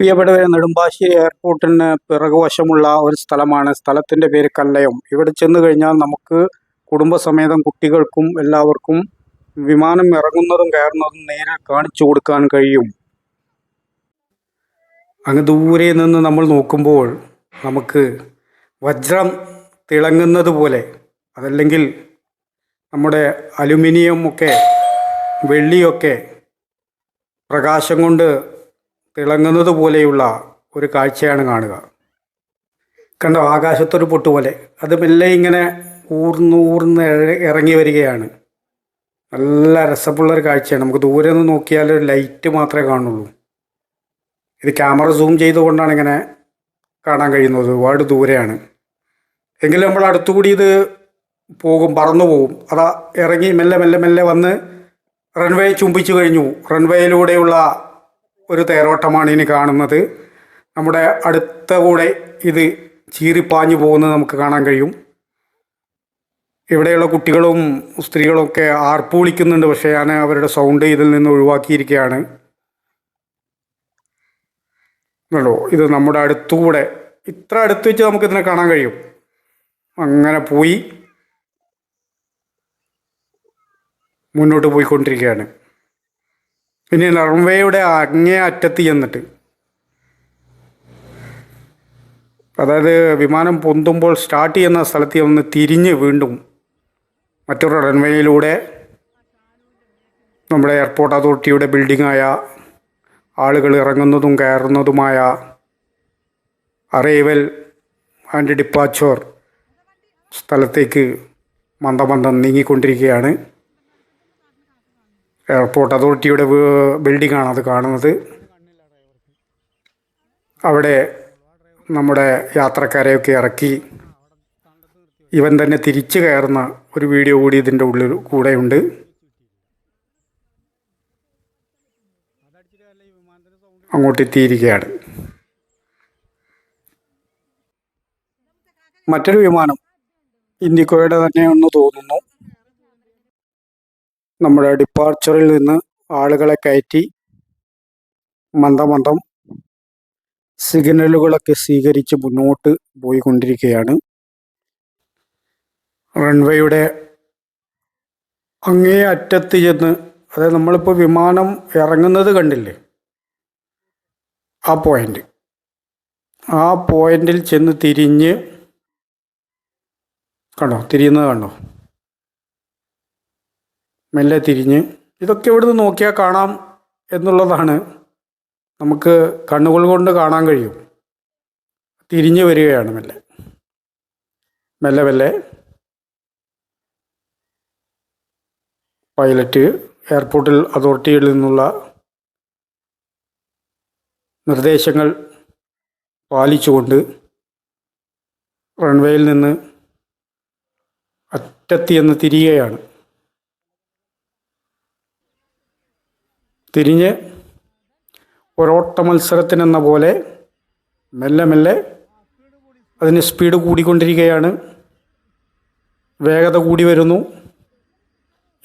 പ്രിയപ്പെട്ടവരെ നെടുമ്പാശ്ശേരി എയർപോർട്ടിന് പിറകുവശമുള്ള ഒരു സ്ഥലമാണ്. സ്ഥലത്തിന്റെ പേര് കല്ലയം. ഇവിടെ ചെന്ന് കഴിഞ്ഞാൽ നമുക്ക് കുടുംബസമേതം കുട്ടികൾക്കും എല്ലാവർക്കും വിമാനം ഇറങ്ങുന്നതും കയറുന്നതും നേരെ കാണിച്ചു കൊടുക്കാൻ കഴിയും. അങ്ങ് ദൂരെ നിന്ന് നമ്മൾ നോക്കുമ്പോൾ നമുക്ക് വജ്രം തിളങ്ങുന്നത് പോലെ അതല്ലെങ്കിൽ നമ്മുടെ അലുമിനിയം ഒക്കെ വെള്ളിയൊക്കെ പ്രകാശം കൊണ്ട് തിളങ്ങുന്നത് പോലെയുള്ള ഒരു കാഴ്ചയാണ് കാണുക. കണ്ടോ? ആകാശത്തൊരു പൊട്ട് പോലെ അത് മെല്ലെ ഇങ്ങനെ ഊർന്ന് ഊർന്ന് ഇറങ്ങി വരികയാണ്. നല്ല രസമുള്ളൊരു കാഴ്ചയാണ്. നമുക്ക് ദൂരെ നിന്ന് നോക്കിയാൽ ഒരു ലൈറ്റ് മാത്രമേ കാണുള്ളൂ. ഇത് ക്യാമറ സൂം ചെയ്തുകൊണ്ടാണ് ഇങ്ങനെ കാണാൻ കഴിയുന്നത്. ഒരുപാട് ദൂരെയാണ്. എങ്കിലും നമ്മൾ അടുത്തുകൂടി ഇത് പോകും പറന്നു പോകും അതാ ഇറങ്ങി മെല്ലെ മെല്ലെ മെല്ലെ വന്ന് റൺവേ ചുംബിച്ചു കഴിഞ്ഞു. റൺവേയിലൂടെയുള്ള ഒരു തേരോട്ടമാണ് ഇനി കാണുന്നത്. നമ്മുടെ അടുത്ത കൂടെ ഇത് ചീറിപ്പാഞ്ഞു പോകുന്നത് നമുക്ക് കാണാൻ കഴിയും. ഇവിടെയുള്ള കുട്ടികളും സ്ത്രീകളും ഒക്കെ ആർപ്പ് വിളിക്കുന്നുണ്ട് പക്ഷേ ഞാൻ അവരുടെ സൗണ്ട് ഇതിൽ നിന്ന് ഒഴിവാക്കിയിരിക്കുകയാണ്. ഇത് നമ്മുടെ അടുത്തുകൂടെ ഇത്ര അടുത്ത് വെച്ച് നമുക്കിതിനെ കാണാൻ കഴിയും. അങ്ങനെ പോയി മുന്നോട്ട് പോയിക്കൊണ്ടിരിക്കുകയാണ്. പിന്നെ റൺവേയുടെ അങ്ങേ അറ്റത്ത് ചെന്നിട്ട് അതായത് വിമാനം പൊന്തുമ്പോൾ സ്റ്റാർട്ട് ചെയ്യുന്ന സ്ഥലത്ത് ഒന്ന് തിരിഞ്ഞ് വീണ്ടും മറ്റൊരു റൺവേയിലൂടെ നമ്മുടെ എയർപോർട്ട് അതോറിറ്റിയുടെ ബിൽഡിങ്ങായ ആളുകൾ ഇറങ്ങുന്നതും കയറുന്നതുമായ അറൈവൽ ആൻഡ് ഡിപ്പാച്ചോർ സ്ഥലത്തേക്ക് മന്ദമന്ദം നീങ്ങിക്കൊണ്ടിരിക്കുകയാണ്. എയർപോർട്ട് അതോറിറ്റിയുടെ ബിൽഡിംഗ് ആണ് അത് കാണുന്നത്. അവിടെ നമ്മുടെ യാത്രക്കാരെയൊക്കെ ഇറക്കി. ഇവൻ തന്നെ തിരിച്ചു കയറുന്ന ഒരു വീഡിയോ കൂടി ഇതിന്റെ ഉള്ളിൽ കൂടെയുണ്ട്. അങ്ങോട്ടെത്തിയിരിക്കുകയാണ് മറ്റൊരു വിമാനം ഇന്ത്യക്കോയുടെ തന്നെയാണെന്ന് തോന്നുന്നു. നമ്മുടെ ഡിപ്പാർച്ചറിൽ നിന്ന് ആളുകളെ കയറ്റി മന്ദമന്ദം സിഗ്നലുകളൊക്കെ സ്വീകരിച്ച് മുന്നോട്ട് പോയിക്കൊണ്ടിരിക്കുകയാണ്. റൺവേയുടെ അങ്ങേ അറ്റത്ത് ചെന്ന് അതായത് നമ്മളിപ്പോൾ വിമാനം ഇറങ്ങുന്നത് കണ്ടില്ലേ? ആ പോയിന്റ് ആ പോയിന്റിൽ ചെന്ന് തിരിഞ്ഞ് കണ്ടോ? തിരിയുന്നത് കണ്ടോ? മെല്ലെ തിരിഞ്ഞ് ഇതൊക്കെ ഇവിടുന്ന് നോക്കിയാൽ കാണാം എന്നുള്ളതാണ് നമുക്ക് കണ്ണുകൾ കൊണ്ട് കാണാൻ കഴിയും. തിരിഞ്ഞു വരികയാണ് മെല്ലെ. മെല്ലെ മെല്ലെ പൈലറ്റ് എയർപോർട്ടിൽ അതോറിറ്റിയിൽ നിന്നുള്ള നിർദ്ദേശങ്ങൾ പാലിച്ചുകൊണ്ട് റൺവേയിൽ നിന്ന് അറ്റത്തി എന്ന് തിരിയുകയാണ്. തിരിഞ്ഞ് ഒരോട്ട മത്സരത്തിനെന്ന പോലെ മെല്ലെ മെല്ലെ അതിന് സ്പീഡ് കൂടിക്കൊണ്ടിരിക്കുകയാണ്. വേഗത കൂടി വരുന്നു.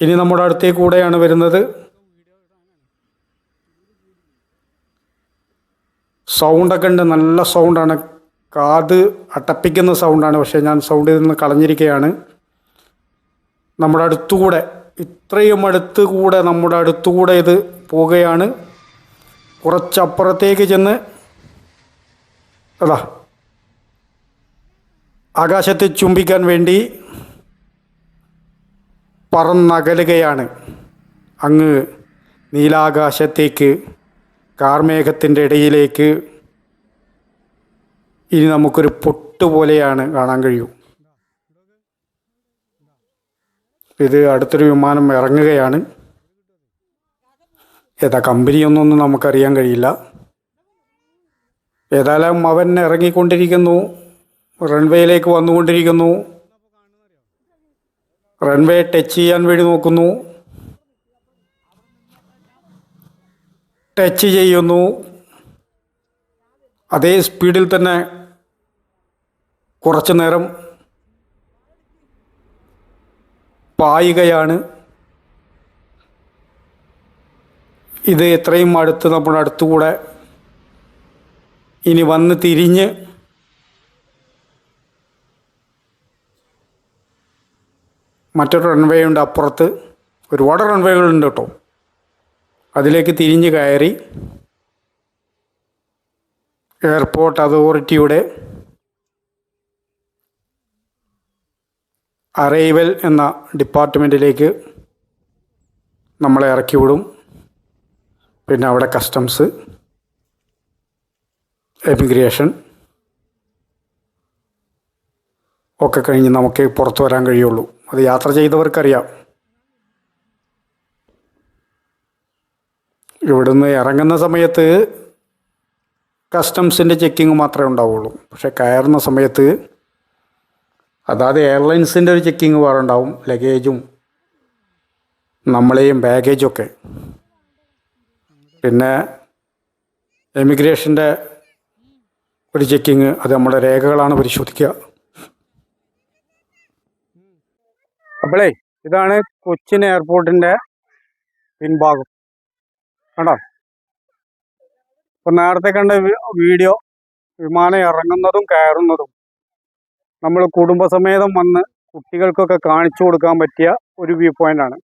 ഇനി നമ്മുടെ അടുത്തേക്ക് കൂടെയാണ് വരുന്നത്. സൗണ്ടൊക്കെ ഉണ്ട്. നല്ല സൗണ്ടാണ് കാത് അട്ടപ്പിക്കുന്ന സൗണ്ടാണ് പക്ഷേ ഞാൻ സൗണ്ട് ഇതിൽ നിന്ന് കളഞ്ഞിരിക്കുകയാണ്. നമ്മുടെ അടുത്തുകൂടെ ഇത്രയും അടുത്ത് കൂടെ നമ്മുടെ അടുത്തുകൂടെ ഇത് പോവുകയാണ്. കുറച്ചപ്പുറത്തേക്ക് ചെന്ന് അതാ ആകാശത്തെ ചുംബിക്കാൻ വേണ്ടി പറന്നകലുകയാണ്. അങ്ങ് നീലാകാശത്തേക്ക് കാർമേഘത്തിന്റെ ഇടയിലേക്ക് ഇനി നമുക്കൊരു പൊട്ടുപോലെയാണ് കാണാൻ കഴിയൂ. ഇത് അടുത്തൊരു വിമാനം ഇറങ്ങുകയാണ്. ഏതാ കമ്പനിയൊന്നൊന്നും നമുക്കറിയാൻ കഴിയില്ല. ഏതായാലും അവൻ ഇറങ്ങിക്കൊണ്ടിരിക്കുന്നു. റൺവേയിലേക്ക് വന്നുകൊണ്ടിരിക്കുന്നു. റൺവേ ടച്ച് ചെയ്യാൻ വേണ്ടി നോക്കുന്നു. ടച്ച് ചെയ്യുന്നു. അതേ സ്പീഡിൽ തന്നെ കുറച്ചു നേരം പായുകയാണ്. ഇത് എത്രയും അടുത്ത് നമ്മുടെ അടുത്തുകൂടെ ഇനി വന്ന് തിരിഞ്ഞ് മറ്റൊരു റൺവേ ഉണ്ട് അപ്പുറത്ത്. ഒരുപാട് റൺവേകളുണ്ട് കേട്ടോ. അതിലേക്ക് തിരിഞ്ഞ് കയറി. എയർപോർട്ട് അതോറിറ്റിയുടെ അറൈവൽ എന്ന ഡിപ്പാർട്ട്മെന്റിലേക്ക് നമ്മളെ ഇറക്കി വിടും. പിന്നെ അവിടെ കസ്റ്റംസ് എമിഗ്രേഷൻ ഒക്കെ കഴിഞ്ഞ് നമുക്ക് പുറത്തു വരാൻ കഴിയുള്ളൂ. അത് യാത്ര ചെയ്തവർക്കറിയാം. ഇവിടുന്ന് ഇറങ്ങുന്ന സമയത്ത് കസ്റ്റംസിന്റെ ചെക്കിങ് മാത്രമേ ഉണ്ടാവുള്ളൂ. പക്ഷെ കയറുന്ന സമയത്ത് അതായത് എയർലൈൻസിന്റെ ഒരു ചെക്കിങ് വേറെ ഉണ്ടാവും ലഗേജും നമ്മളെയും ബാഗേജും ഒക്കെ. പിന്നെ എമിഗ്രേഷന്റെ ഒരു ചെക്കിങ് അത് നമ്മുടെ രേഖകളാണ് പരിശോധിക്കുക. അപ്പോളേ ഇതാണ് കൊച്ചിൻ എയർപോർട്ടിന്റെ പിൻഭാഗം. കണ്ടോ? ഇപ്പം നേരത്തെ കണ്ട വീഡിയോ വിമാനം ഇറങ്ങുന്നതും കയറുന്നതും. നമ്മൾ കുടുംബസമേതം വന്ന് കുട്ടികൾക്കൊക്കെ കാണിച്ചു കൊടുക്കാൻ പറ്റിയ ഒരു വ്യൂ പോയിന്റാണ്